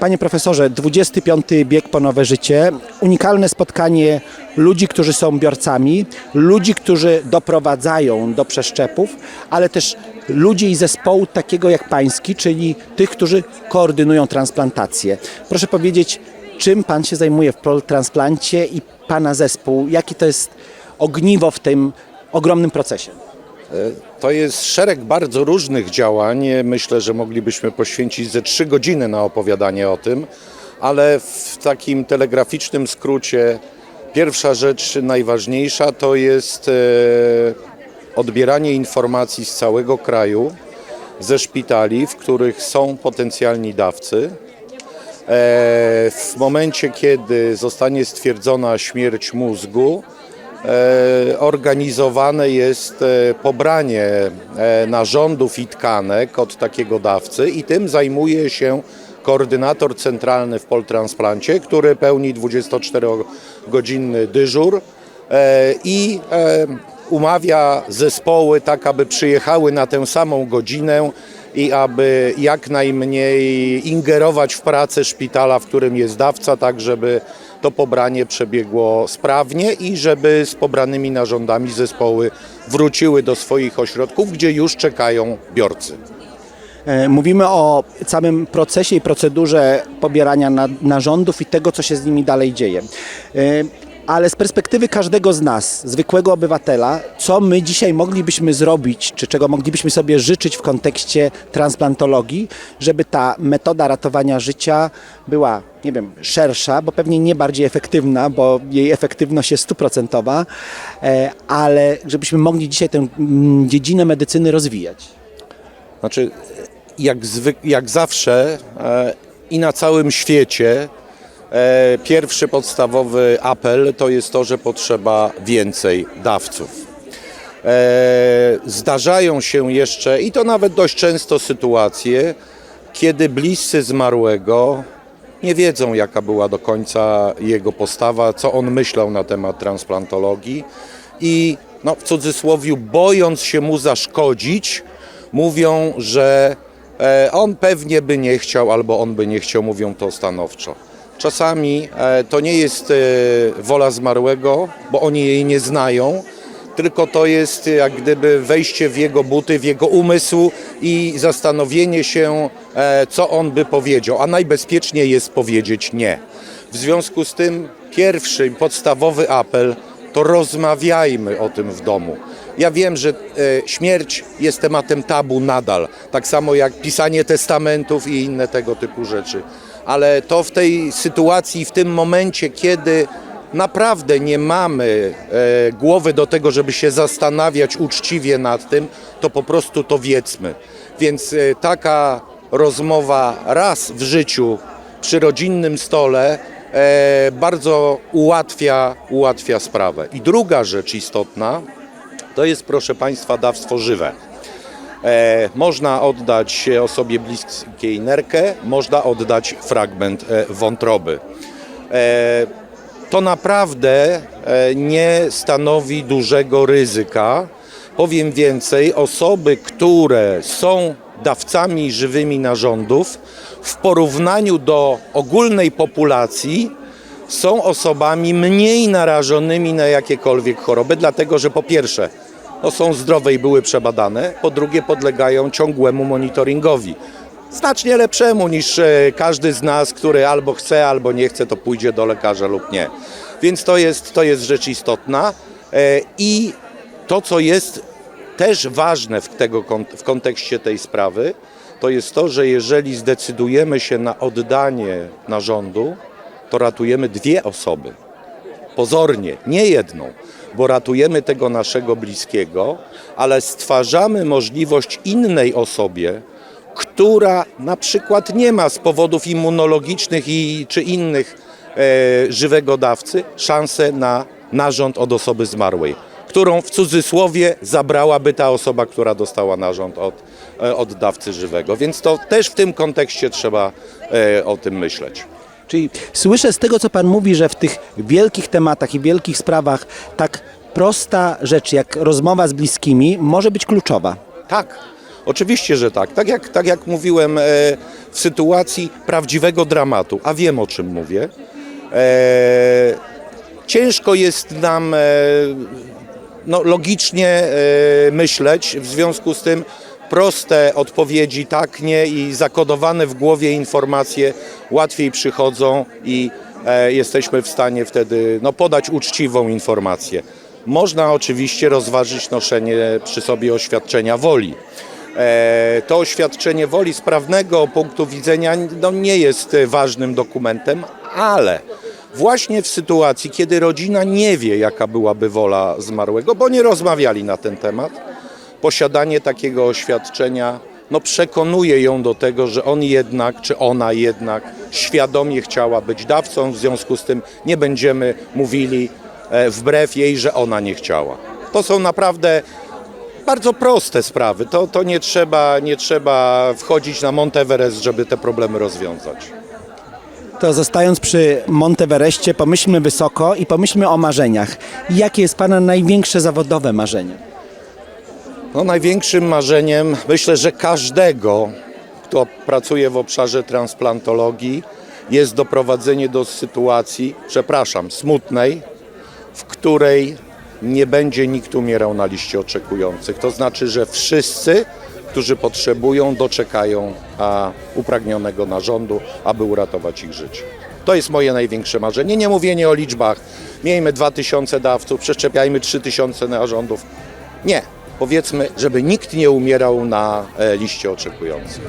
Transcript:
Panie profesorze, 25 bieg po nowe życie, unikalne spotkanie ludzi, którzy są biorcami, ludzi, którzy doprowadzają do przeszczepów, ale też ludzi i zespołu takiego jak pański, czyli tych, którzy koordynują transplantację. Proszę powiedzieć, czym pan się zajmuje w transplancie i pana zespół, jaki to jest ogniwo w tym ogromnym procesie? To jest szereg bardzo różnych działań. Myślę, że moglibyśmy poświęcić ze trzy godziny na opowiadanie o tym, ale w takim telegraficznym skrócie pierwsza rzecz najważniejsza to jest e, odbieranie informacji z całego kraju, ze szpitali, w których są potencjalni dawcy. E, W momencie, kiedy zostanie stwierdzona śmierć mózgu, e, organizowane jest e, pobranie e, narządów i tkanek od takiego dawcy i tym zajmuje się koordynator centralny w Poltransplancie, który pełni 24-godzinny dyżur e, i e, umawia zespoły tak, aby przyjechały na tę samą godzinę i aby jak najmniej ingerować w pracę szpitala, w którym jest dawca, tak żeby to pobranie przebiegło sprawnie i żeby z pobranymi narządami zespoły wróciły do swoich ośrodków, gdzie już czekają biorcy. E, Mówimy o całym procesie i procedurze pobierania na, narządów i tego, co się z nimi dalej dzieje. Ale z perspektywy każdego z nas, zwykłego obywatela, co my dzisiaj moglibyśmy zrobić, czy czego moglibyśmy sobie życzyć w kontekście transplantologii, żeby ta metoda ratowania życia była, nie wiem, szersza, bo pewnie nie bardziej efektywna, bo jej efektywność jest stuprocentowa, e, ale żebyśmy mogli dzisiaj tę mm, dziedzinę medycyny rozwijać. Znaczy, jak, jak zawsze e, i na całym świecie, pierwszy podstawowy apel to jest to, że potrzeba więcej dawców. E, zdarzają się jeszcze, i to nawet dość często, sytuacje, kiedy bliscy zmarłego nie wiedzą, jaka była do końca jego postawa, co on myślał na temat transplantologii i no, w cudzysłowie, bojąc się mu zaszkodzić, mówią, że e, on pewnie by nie chciał, albo on by nie chciał, mówią to stanowczo. Czasami e, to nie jest e, wola zmarłego, bo oni jej nie znają, tylko to jest jak gdyby wejście w jego buty, w jego umysł i zastanowienie się, e, co on by powiedział. A najbezpieczniej jest powiedzieć nie. W związku z tym pierwszy, podstawowy apel to rozmawiajmy o tym w domu. Ja wiem, że śmierć jest tematem tabu nadal, tak samo jak pisanie testamentów i inne tego typu rzeczy. Ale to w tej sytuacji, w tym momencie, kiedy naprawdę nie mamy e, głowy do tego, żeby się zastanawiać uczciwie nad tym, to po prostu to wiedzmy. Więc e, taka rozmowa raz w życiu przy rodzinnym stole e, bardzo ułatwia, ułatwia sprawę. I druga rzecz istotna to jest, proszę Państwa, dawstwo żywe. E, można oddać osobie bliskiej nerkę, można oddać fragment e, wątroby. E, to naprawdę nie stanowi dużego ryzyka. Powiem więcej, osoby, które są dawcami żywymi narządów, w porównaniu do ogólnej populacji, są osobami mniej narażonymi na jakiekolwiek choroby, dlatego że po pierwsze, no są zdrowe i były przebadane, po drugie podlegają ciągłemu monitoringowi. Znacznie lepszemu niż e, każdy z nas, który albo chce, albo nie chce, to pójdzie do lekarza lub nie. Więc to jest, to jest rzecz istotna. E, I to, co jest też ważne w, tego, w kontekście tej sprawy, to jest to, że jeżeli zdecydujemy się na oddanie narządu, to ratujemy dwie osoby pozornie, nie jedną, bo ratujemy tego naszego bliskiego, ale stwarzamy możliwość innej osobie, która na przykład nie ma z powodów immunologicznych i, czy innych e, żywego dawcy szansę na narząd od osoby zmarłej, którą w cudzysłowie zabrałaby ta osoba, która dostała narząd od, e, od dawcy żywego. Więc to też w tym kontekście trzeba e, o tym myśleć. Czyli słyszę z tego, co Pan mówi, że w tych wielkich tematach i wielkich sprawach tak prosta rzecz jak rozmowa z bliskimi może być kluczowa. Tak. Oczywiście, że tak. Tak jak, tak jak mówiłem, e, w sytuacji prawdziwego dramatu, a wiem o czym mówię, e, ciężko jest nam e, no, logicznie e, myśleć, w związku z tym proste odpowiedzi tak, nie i zakodowane w głowie informacje łatwiej przychodzą i e, jesteśmy w stanie wtedy no, podać uczciwą informację. Można oczywiście rozważyć noszenie przy sobie oświadczenia woli. E, To oświadczenie woli z prawnego punktu widzenia no, nie jest ważnym dokumentem, ale właśnie w sytuacji, kiedy rodzina nie wie, jaka byłaby wola zmarłego, bo nie rozmawiali na ten temat, posiadanie takiego oświadczenia no, przekonuje ją do tego, że on jednak, czy ona jednak świadomie chciała być dawcą, w związku z tym nie będziemy mówili e, wbrew jej, że ona nie chciała. To są naprawdę bardzo proste sprawy. To, to nie, trzeba, nie trzeba wchodzić na Monteverest, żeby te problemy rozwiązać. To zostając przy Monteverestie, pomyślmy wysoko i pomyślmy o marzeniach. Jakie jest Pana największe zawodowe marzenie? No, największym marzeniem, myślę, że każdego, kto pracuje w obszarze transplantologii, jest doprowadzenie do sytuacji, przepraszam, smutnej, w której nie będzie nikt umierał na liście oczekujących. To znaczy, że wszyscy, którzy potrzebują, doczekają a, upragnionego narządu, aby uratować ich życie. To jest moje największe marzenie. Nie mówienie o liczbach. Miejmy 2000 dawców, przeszczepiajmy 3000 narządów. Nie. Powiedzmy, żeby nikt nie umierał na e, liście oczekujących.